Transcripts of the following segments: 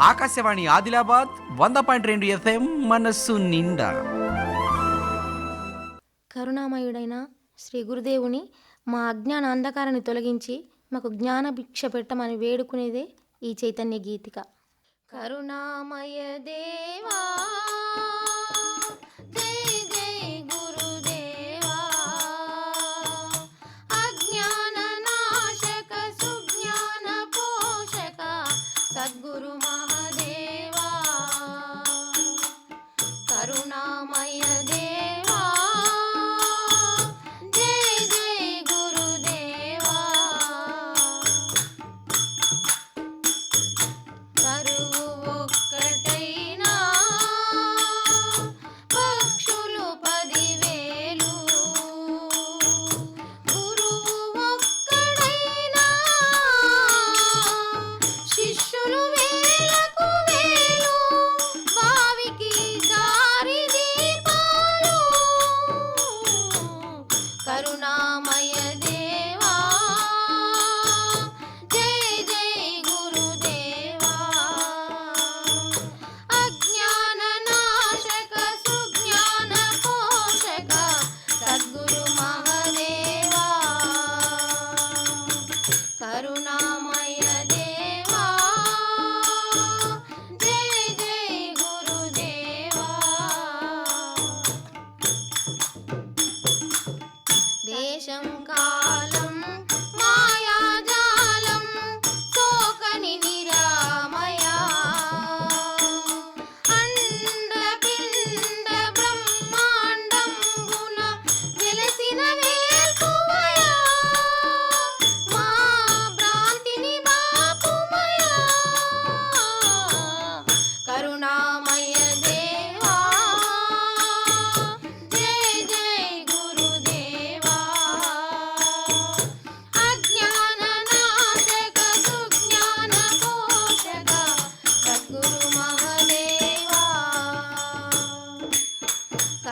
ఆకాశవాణి ఆదిలాబాద్ వంద పాయింట్ రెండు ఎఫ్ఎం మనస్సు నిండా. కరుణామయుడైన శ్రీ గురుదేవుని మా అజ్ఞాన అంధకారాన్ని తొలగించి మాకు జ్ఞాన భిక్ష పెట్టమని వేడుకునేదే ఈ చైతన్య గీతిక. కరుణామయ దేవా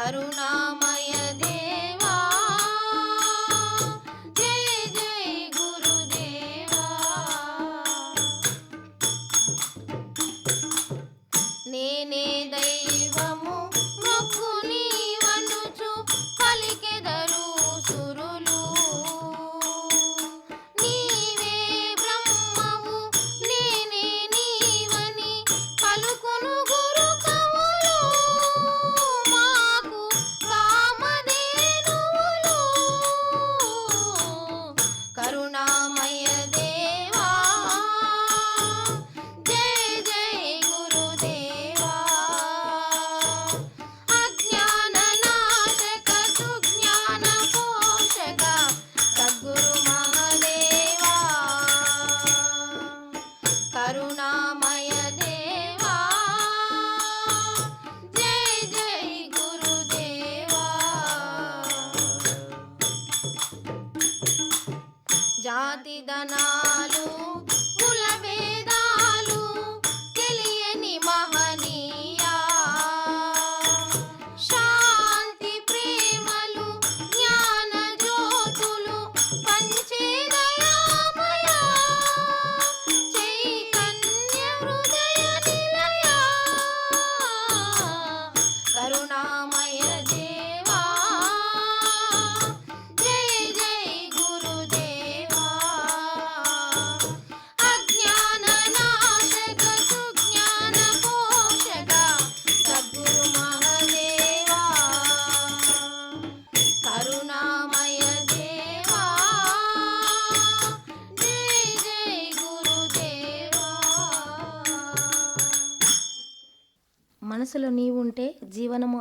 கருணா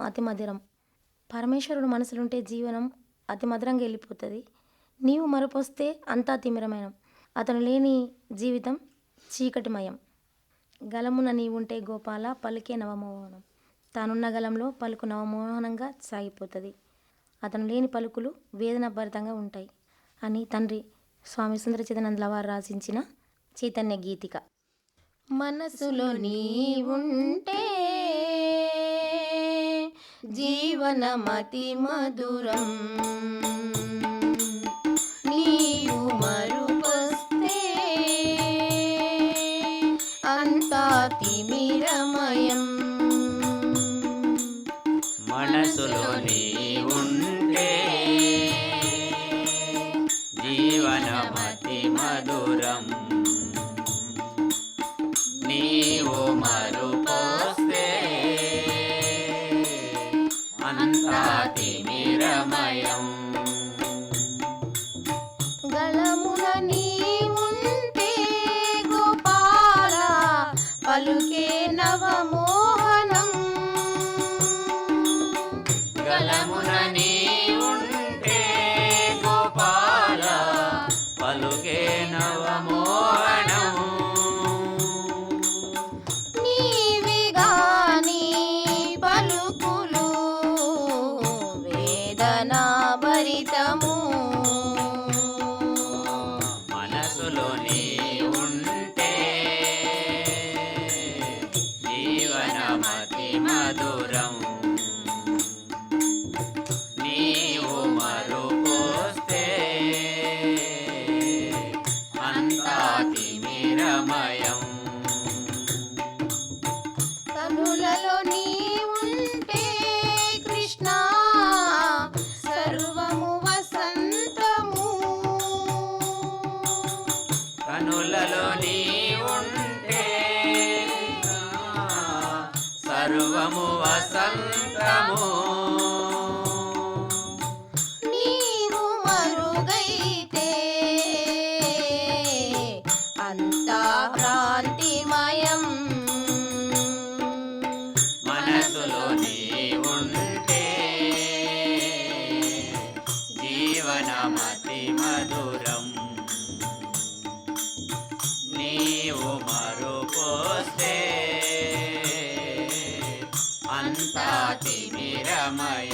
అతి మధురం. పరమేశ్వరుడు మనసులుంటే జీవనం అతి మధురంగా వెళ్ళిపోతుంది. నీవు మరపొస్తే అంతా తిమిరమైన అతను లేని జీవితం చీకటిమయం. గలమున నీవుంటే గోపాల పలికే నవమోహనం. తానున్న గలంలో పలుకు నవమోహనంగా సాగిపోతుంది. అతను లేని పలుకులు వేదనాభరితంగా ఉంటాయి. అని తండ్రి స్వామి సుందరచిదానందల వారు రాసించిన చైతన్య గీతిక. మనసులో నీవుంటే ఉంటే जीवनमतिमधुरम्। மயம் สัง ಸಮಯ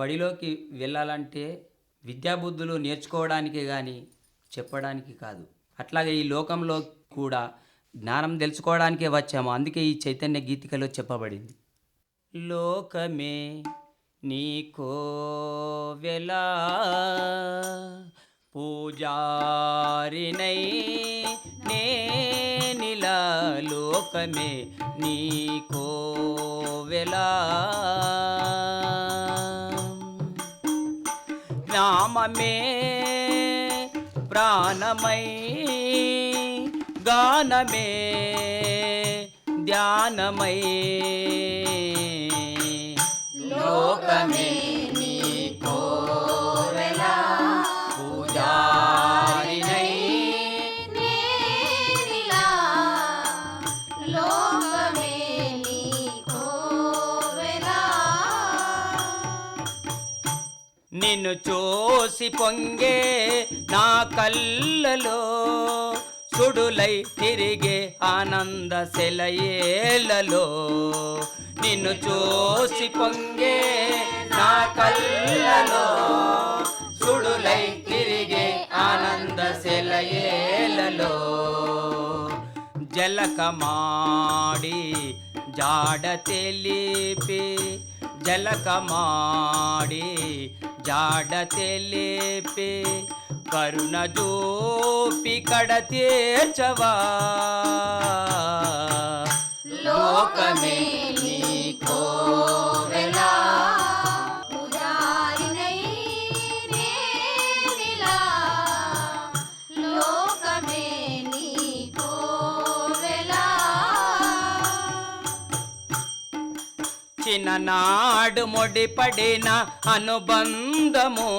బడిలోకి వెళ్ళాలంటే విద్యాబుద్ధులు నేర్చుకోవడానికి కానీ చెప్పడానికి కాదు. అట్లాగే ఈ లోకంలో కూడా జ్ఞానం తెలుసుకోవడానికే వచ్చాము. అందుకే ఈ చైతన్య గీతికలో చెప్పబడింది. లోకమే నీకో వెలా పూజారినై నేనిలా లోకమే నీకో వెలా. నామమే ప్రాణమై గానమే ధ్యానమై. లోకమే నిన్ను చూసి పొంగే నా కళ్ళలో సుడులై తిరిగే ఆనంద సెలయేలలో నిన్ను చూసి పొంగే నా కళ్ళలో సుడులై తిరిగే ఆనంద సెలయేలలో జలకమాడి జాడ తెలిపి జలకమాడి జాడ తెలిపే కరుణ జోపి కడ తీర్చవా లోకమే నీకో నాడు ముడిపడిన అనుబంధము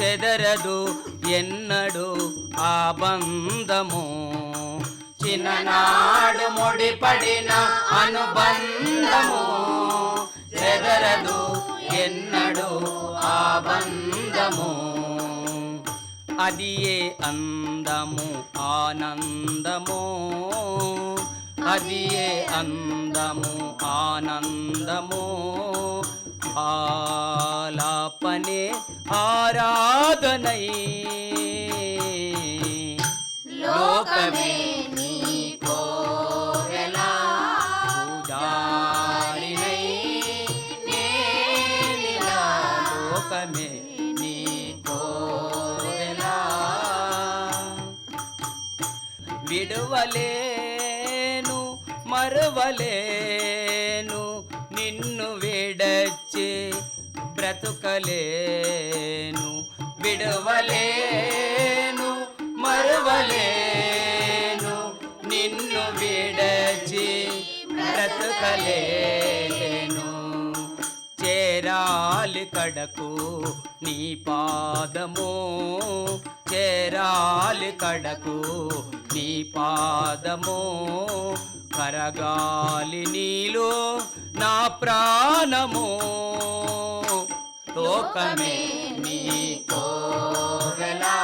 చెదరదు ఎన్నడు ఆ బంధము. చిన్ననాడు ముడిపడిన అనుబంధము చెదరదు ఎన్నడు ఆ బంధము. అది ఏ అందము ఆనందము? అది ఏ అందము ఆనందము. ఆలాపనే ఆరాధనై లోకమే నీకో వెలా పూజారినై నేనిలా లోకమే నీకో వెలా విడువలేను మరువలేను నిన్ను విడచి బ్రతుకలేను. విడవలేను మరువలేను నిన్ను విడచి బ్రతుకలేను. చేరాలి కడకు నీ పాదము చేరాలి కడకు నీ పాదము. కరగాలి నీలో నా ప్రాణము. లోకమే నీ వెలా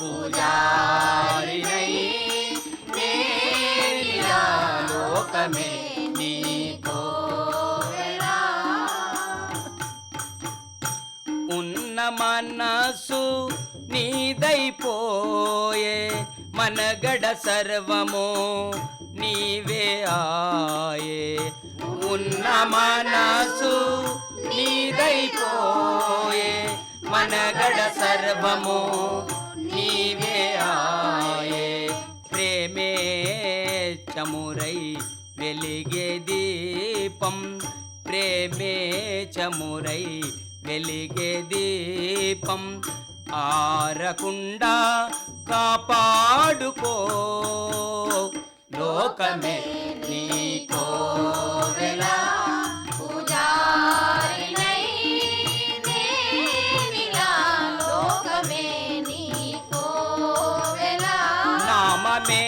పూజారినై. లోకమే నీకో ఉన్న మనసు నీదైపోయే మనగడ సర్వము నీవే ఆయే. ఉన్న మనసు నీదైపోయే. మనగడ సర్వము నీవే ఆయే. ప్రేమే చమురై వెలిగే దీపం. ప్రేమే చమురై వెలిగే దీపం. ఆరకుండా కాపాడుకో. లోకమే నీకో వెలా పూజారినై నేనిలా లోకమే నీకో వెలా నామమే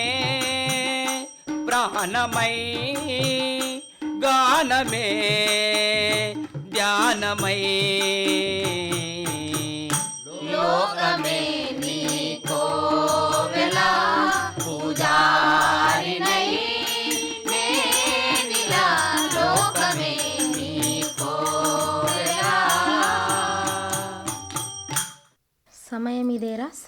ప్రాణమై గానమే ధ్యానమై లోకమే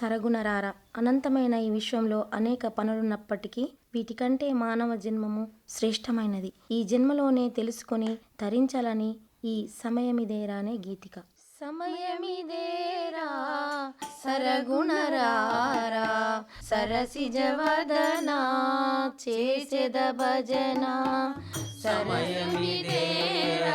సరగుణరారా అనంతమైన ఈ విశ్వంలో అనేక పనులున్నప్పటికీ వీటికంటే మానవ జన్మము శ్రేష్టమైనది. ఈ జన్మలోనే తెలుసుకొని తరించాలని ఈ సమయమిదేరా అనే గీతిక. సమయమిదేరా సరగుణరారా సరసిజవదనా చేసెద భజన సమయమిదేరా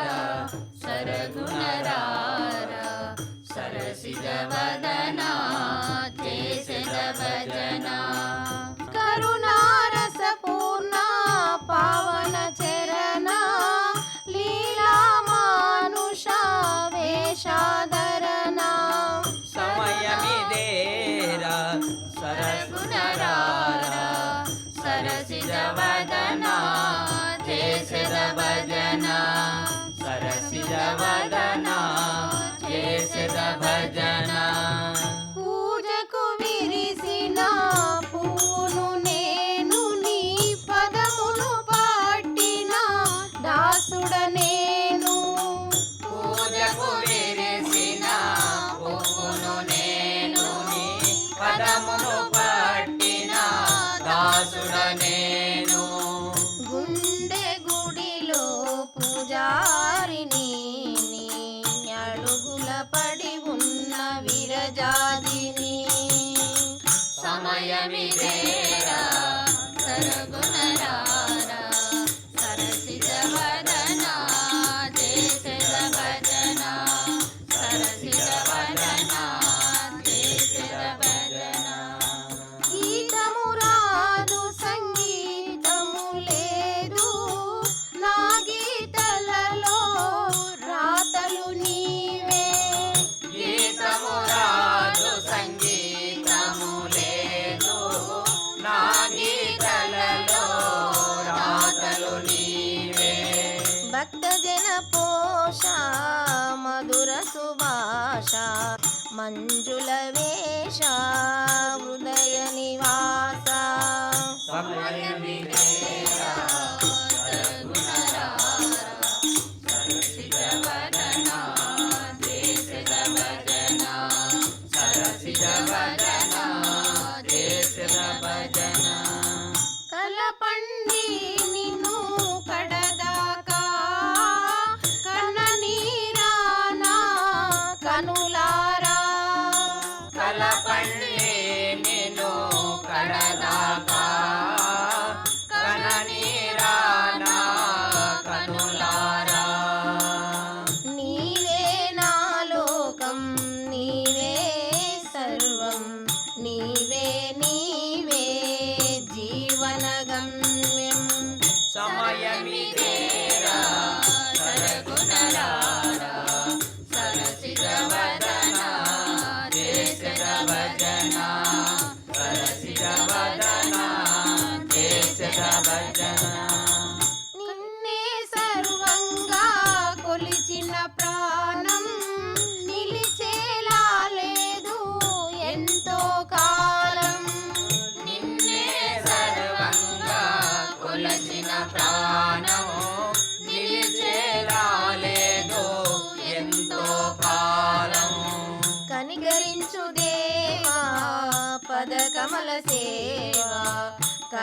మంజుల వేషా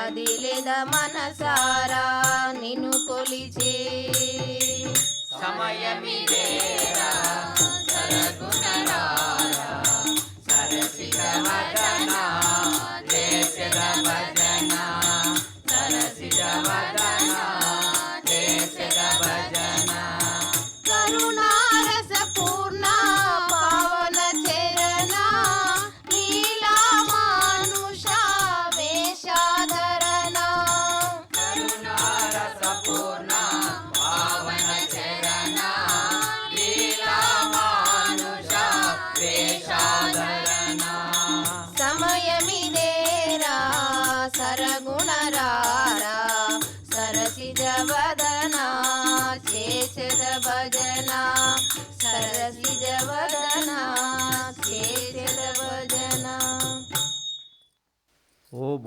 కదిలేద మనసారా నిన్ను కొలిచే? సమయమిదేరా సరగుణరారా సరసిక దేశ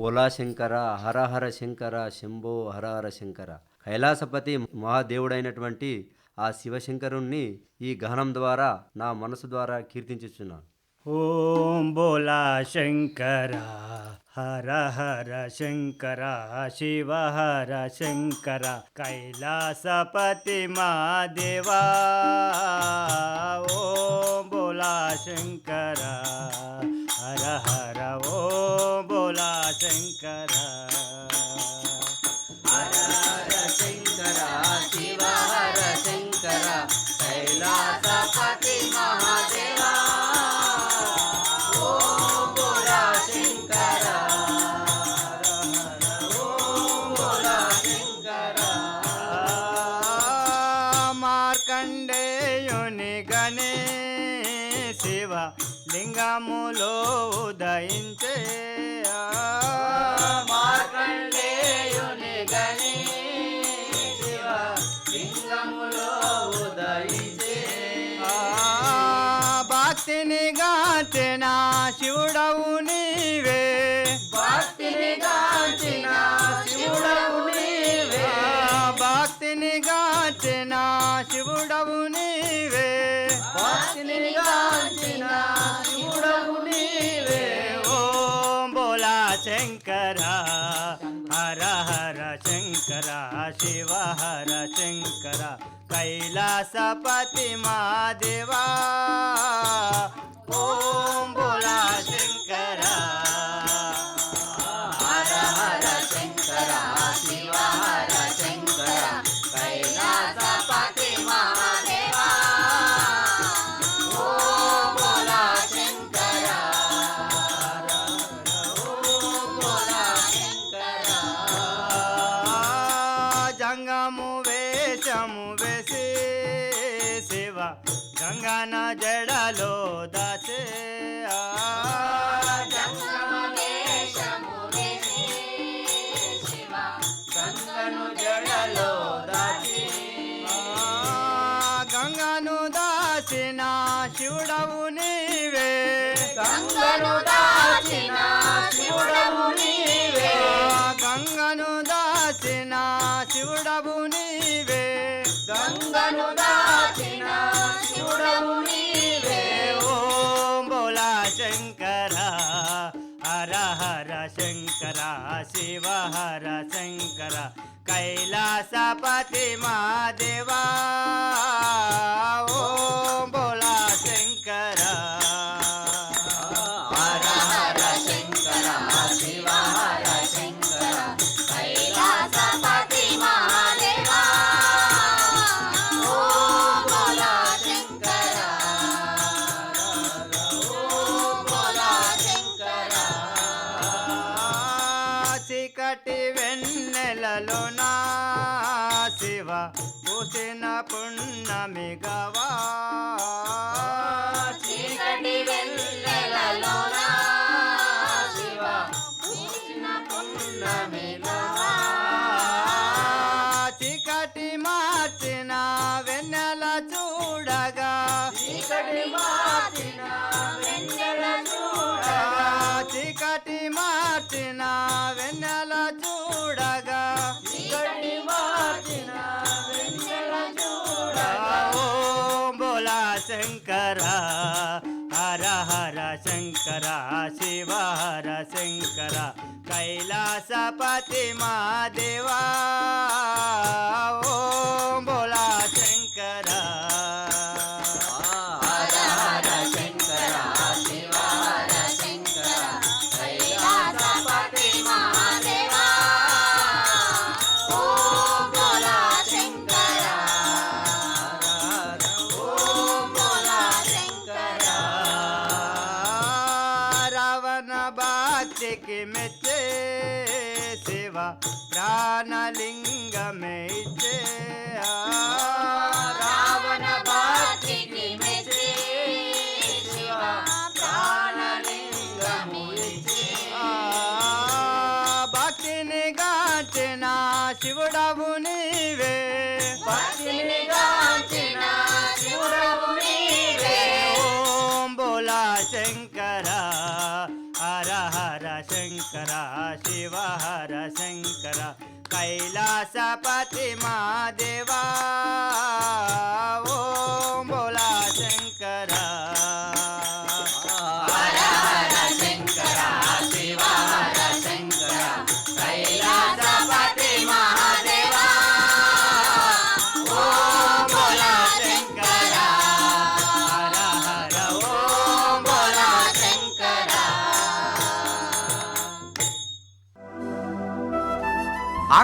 భోలా శంకర హరహర శంకర శంభో హరహర శంకర. కైలాసపతి మహాదేవుడైనటువంటి ఆ శివశంకరుణ్ణి ఈ గహనం ద్వారా నా మనసు ద్వారా కీర్తించుచున్నాను. ఓం భోలా శంకర హర హర శంకర శివ హర శంకర కైలాసపతి మాదేవా ఓం భోలా శంకర హర హర ఓ బోలా శంకర. హర హర శంకర శివ హర శంకర కైలాసపతి మహాదేవ. మార్గములో దయించే మార్కండేయుని గని శివ లింగములో ఉదయించే. భక్తిని గాచిన శివుడవు శివ హర శంకర కైలాసపతి మహాదేవా ఓం భోలా శంకరా. శివుడవు నీవే. గంగను దాచిన శివుడవు నీవే. ఓం బోలా శంకర హర హర శంకర శివ హర శంకర కైలాసపతి మాదేవా పూసిన పున్నమి గవా చీకటి వెన్నెలలోన శంకర శివ హర శంకర కైలాసపతి మా దేవా. ఓం బోలా. ఇచ్చే రావణ మెచ్చి శివ ప్రాణలింగము భక్తిని గాంచిన శివుడవు నీవే. భక్తిని గాంచిన శివుడవు నీవే. ఓం బోలా శంకర హర హర శంకర శివ హర శంకర. ैला सपति देवा